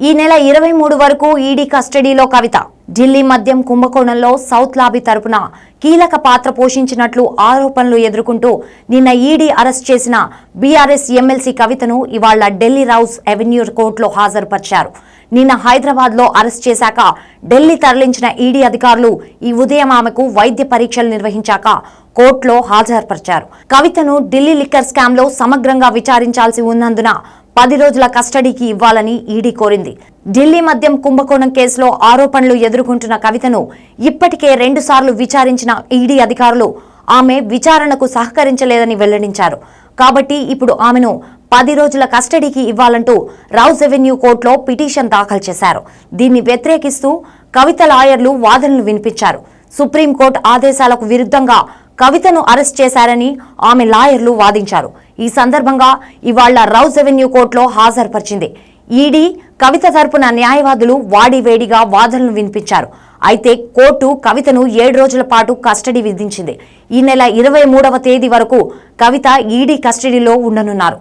ఈ నెల ఇరవై మూడు వరకు ఈడీ కస్టడీలో కవిత. ఢిల్లీ మద్యం కుంభకోణంలో సౌత్ లాబీ తరపున కీలక పాత్ర పోషించినట్లు ఆరోపణలు ఎదుర్కొంటూ నిన్న ఈడీ అరెస్ట్ చేసిన బీఆర్ఎస్ ఎమ్మెల్సీ కవితను ఇవాళ ఢిల్లీ రౌస్ అవెన్యూ కోర్టులో హాజరుపరిచారు. నిన్న హైదరాబాద్లో అరెస్ట్ చేశాక ఢిల్లీ తరలించిన ఈడీ అధికారులు ఈ ఉదయం ఆమెకు వైద్య పరీక్షలు నిర్వహించాక కోర్టులో హాజరుపరిచారు. కవితను ఢిల్లీ లిక్కర్ స్కామ్లో సమగ్రంగా విచారించాల్సి ఉన్నందున పది రోజుల కస్టడీకి ఇవ్వాలని ఈడీ కోరింది. ఢిల్లీ మద్యం కుంభకోణం కేసులో ఆరోపణలు ఎదుర్కొంటున్న కవితను ఇప్పటికే రెండుసార్లు విచారించిన ఈడీ అధికారులు ఆమె విచారణకు సహకరించలేదని వెల్లడించారు. కాబట్టి ఇప్పుడు ఆమెను పది రోజుల కస్టడీకి ఇవ్వాలంటూ రౌజ్ ఎవెన్యూ కోర్టులో పిటిషన్ దాఖలు చేశారు. దీన్ని వ్యతిరేకిస్తూ కవిత లాయర్లు వాదనలు వినిపించారు. సుప్రీంకోర్టు ఆదేశాలకు విరుద్ధంగా కవితను అరెస్ట్ చేశారని ఆమె లాయర్లు వాదించారు. ఈ సందర్భంగా ఇవాళ్ళ రౌజ్ రెవెన్యూ కోర్టులో హాజరుపరిచింది. ఈడీ కవిత తరపున న్యాయవాదులు వాడివేడిగా వాదనలు వినిపించారు. అయితే కోర్టు కవితను ఏడు రోజుల పాటు కస్టడీ విధించింది. ఈ నెల ఇరవై మూడవ తేదీ వరకు కవిత ఈడీ కస్టడీలో ఉండనున్నారు.